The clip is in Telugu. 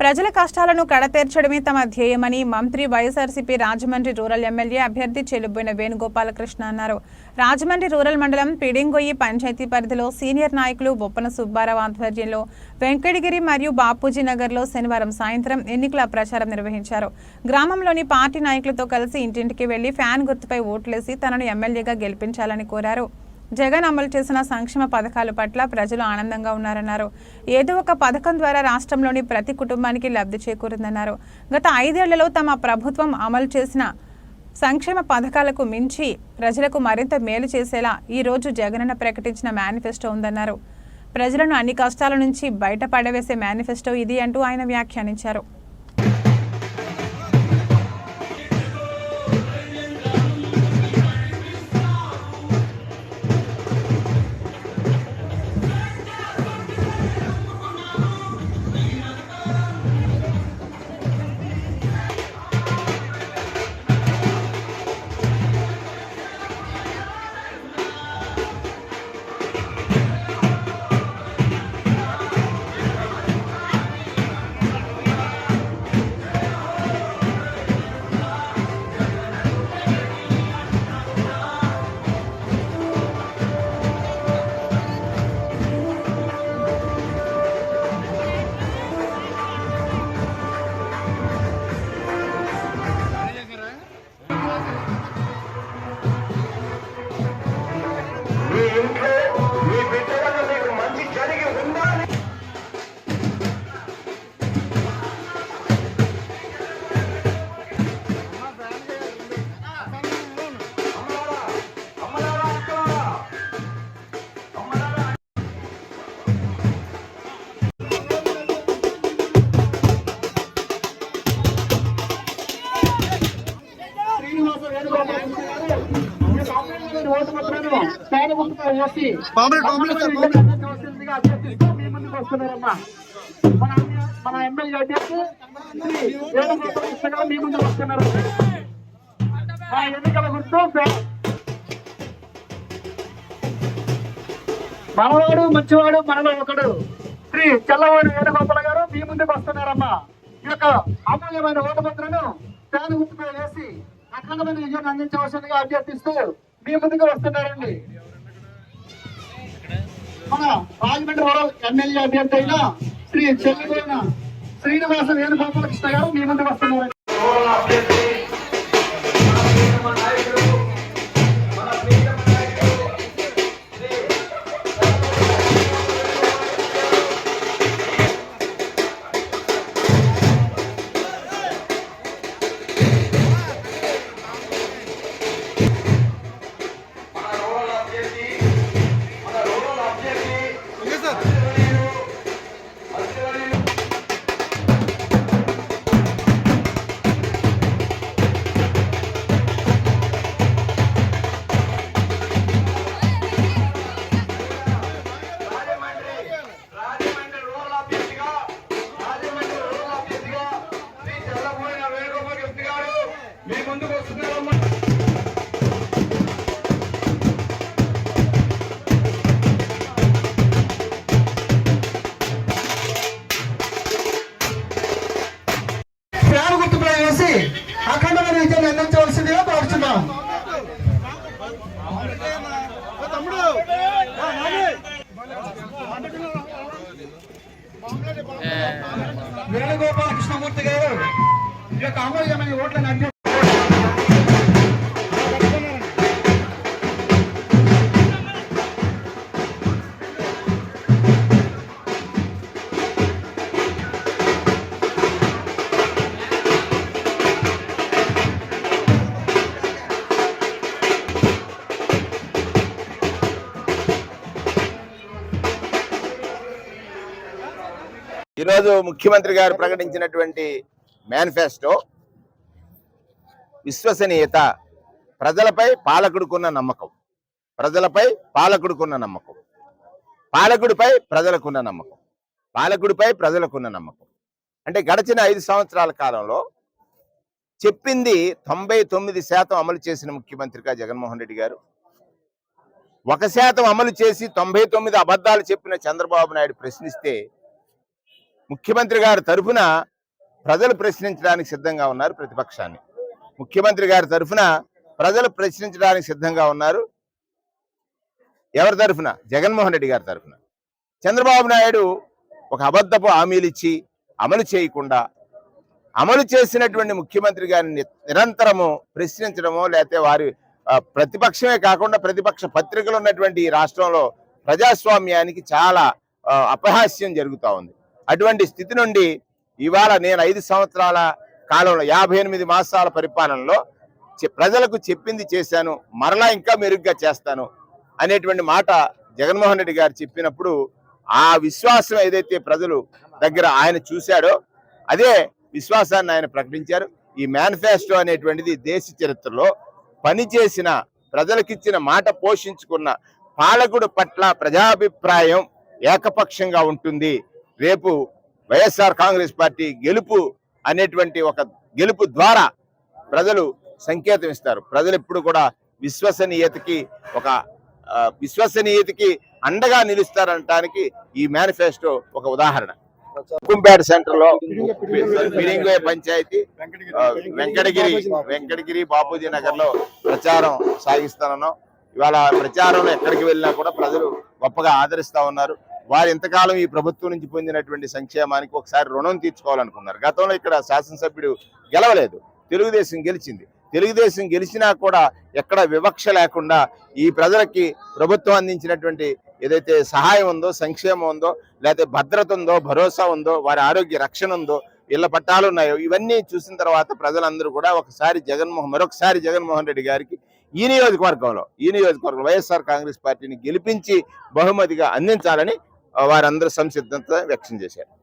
ప్రజల కష్టాలను కడతీర్చడమే తమ ధ్యేయమని మంత్రి వైఎస్ఆర్సీపీ రాజమండ్రి రూరల్ ఎమ్మెల్యే అభ్యర్థి చెలుబోయిన వేణుగోపాలకృష్ణ అన్నారు. రాజమండ్రి రూరల్ మండలం పిడింగొయ్యి పంచాయతీ పరిధిలో సీనియర్ నాయకులు బొప్పన సుబ్బారావు ఆధ్వర్యంలో వెంకటగిరి మరియు బాపూజీ నగర్లో శనివారం సాయంత్రం ఎన్నికల ప్రచారం నిర్వహించారు. గ్రామంలోని పార్టీ నాయకులతో కలిసి ఇంటింటికి వెళ్ళి ఫ్యాన్ గుర్తుపై ఓట్లేసి తనను ఎమ్మెల్యేగా గెలిపించాలని కోరారు. జగన్ అమలు చేసిన సంక్షేమ పథకాల పట్ల ప్రజలు ఆనందంగా ఉన్నారన్నారు. ఏదో ఒక పథకం ద్వారా రాష్ట్రంలోని ప్రతి కుటుంబానికి లబ్ధి చేకూరిందన్నారు. గత ఐదేళ్ళలో తమ ప్రభుత్వం అమలు చేసిన సంక్షేమ పథకాలకు మించి ప్రజలకు మరింత మేలు చేసేలా ఈ రోజు జగనన్న ప్రకటించిన మేనిఫెస్టో ఉందన్నారు. ప్రజలను అన్ని కష్టాల నుంచి బయటపడవేసే మేనిఫెస్టో ఇది అంటూ ఆయన వ్యాఖ్యానించారు. వేసి కావలసిందిగా అభ్యర్థిస్తూ మీ ముందుకు వస్తున్నారమ్మా మన మన ఎమ్మెల్యే అభ్యర్థి శ్రీ వేణుగోపాలకృష్ణ గారు మీ ముందుకు వస్తున్నారు మా ఎన్నికల గుర్తు పే- మనవాడు మంచివాడు మనలో ఒకడు. శ్రీ చల్లవాడు వేణుగోపాల గారు మీ ముందుకు వస్తున్నారమ్మా. ఈ యొక్క అమూల్యమైన ఓటు ముద్రను పేద గుర్తుపై వేసి అఖండమైన విజయాన్ని అందించవలసిందిగా అభ్యర్థిస్తూ మీ ముందుకు వస్తున్నారండి. మన రాజమండ్రి వరం ఎమ్మెల్యే అభ్యర్థి అయిన శ్రీ చెల్లిపోయిన శ్రీనివాస వేణుగోపాలకృష్ణ గారు మీ ముందు వస్తున్నారు. ముందుకు వస్తున్నారమ్మా. అఖండమైన అందించవలసిందిగా కోరుచున్నాం వేణుగోపాల కృష్ణమూర్తి గారు ఈ యొక్క అమూల్యమైన ఓట్లను అభ్యర్థి ఈరోజు ముఖ్యమంత్రి గారు ప్రకటించినటువంటి మేనిఫెస్టో విశ్వసనీయత ప్రజలపై పాలకుడుకున్న నమ్మకం. ప్రజలపై పాలకుడుకున్న నమ్మకం. పాలకుడిపై ప్రజలకున్న నమ్మకం. పాలకుడిపై ప్రజలకున్న నమ్మకం. అంటే గడిచిన ఐదు సంవత్సరాల కాలంలో చెప్పింది తొంభై తొమ్మిది శాతం అమలు చేసిన ముఖ్యమంత్రిగా జగన్మోహన్ రెడ్డి గారు. ఒక శాతం అమలు చేసి తొంభై తొమ్మిది అబద్ధాలు చెప్పిన చంద్రబాబు నాయుడు ప్రశ్నిస్తే ముఖ్యమంత్రి గారి తరఫున ప్రజలు ప్రశ్నించడానికి సిద్ధంగా ఉన్నారు ప్రతిపక్షాన్ని. ముఖ్యమంత్రి గారి తరఫున ప్రజలు ప్రశ్నించడానికి సిద్ధంగా ఉన్నారు. ఎవరి తరఫున? జగన్మోహన్ రెడ్డి గారి తరఫున. చంద్రబాబు నాయుడు ఒక అబద్ధపు హామీలు ఇచ్చి అమలు చేయకుండా అమలు చేసినటువంటి ముఖ్యమంత్రి గారిని నిరంతరము ప్రశ్నించడమో లేకపోతే వారి ప్రతిపక్షమే కాకుండా ప్రతిపక్ష పత్రికలు ఉన్నటువంటి ఈ రాష్ట్రంలో ప్రజాస్వామ్యానికి చాలా అపహాస్యం జరుగుతూ ఉంది. అటువంటి స్థితి నుండి ఇవాళ నేను ఐదు సంవత్సరాల కాలంలో యాభై ఎనిమిది మాసాల పరిపాలనలో చె- ప్రజలకు చెప్పింది చేశాను మరలా ఇంకా మెరుగ్గా చేస్తాను అనేటువంటి మాట జగన్మోహన్ రెడ్డి గారు చెప్పినప్పుడు ఆ విశ్వాసం ఏదైతే ప్రజలు దగ్గర ఆయన చూశాడో అదే విశ్వాసాన్ని ఆయన ప్రకటించారు. ఈ మేనిఫెస్టో అనేటువంటిది దేశ చరిత్రలో పనిచేసిన ప్రజలకిచ్చిన మాట పోషించుకున్న పాలకుడు పట్ల ప్రజాభిప్రాయం ఏకపక్షంగా ఉంటుంది. రేపు వైఎస్ఆర్ కాంగ్రెస్ పార్టీ గెలుపు అనేటువంటి ఒక గెలుపు ద్వారా ప్రజలు సంకేతం ఇస్తారు. ప్రజలు ఎప్పుడు కూడా విశ్వసనీయతకి ఒక విశ్వసనీయతకి అండగా నిలుస్తారనటానికి ఈ మేనిఫెస్టో ఒక ఉదాహరణ. కుంపేట సెంటర్లో పంచాయతీ వెంకటగిరి వెంకటగిరి బాపూజీ నగర్లో ప్రచారం సాగిస్తానన్నాం. ఇవాళ ప్రచారంలో ఎక్కడికి వెళ్ళినా కూడా ప్రజలు గొప్పగా ఆదరిస్తా ఉన్నారు. వారు ఇంతకాలం ఈ ప్రభుత్వం నుంచి పొందినటువంటి సంక్షేమానికి ఒకసారి రుణం తీర్చుకోవాలనుకున్నారు. గతంలో ఇక్కడ శాసనసభ్యుడు గెలవలేదు. తెలుగుదేశం గెలిచింది. తెలుగుదేశం గెలిచినా కూడా ఎక్కడ వివక్ష లేకుండా ఈ ప్రజలకి ప్రభుత్వం అందించినటువంటి ఏదైతే సహాయం ఉందో సంక్షేమం ఉందో లేకపోతే భద్రత ఉందో భరోసా ఉందో వారి ఆరోగ్య రక్షణ ఉందో ఇళ్ళ పట్టాలు ఉన్నాయో ఇవన్నీ చూసిన తర్వాత ప్రజలందరూ కూడా ఒకసారి జగన్మోహన్ మరొకసారి జగన్మోహన్ రెడ్డి గారికి ఈ నియోజకవర్గంలో ఈ నియోజకవర్గంలో వైఎస్ఆర్ కాంగ్రెస్ పార్టీని గెలిపించి బహుమతిగా అందించాలని వారందరూ సంసిద్ధత వ్యక్తం చేశారు.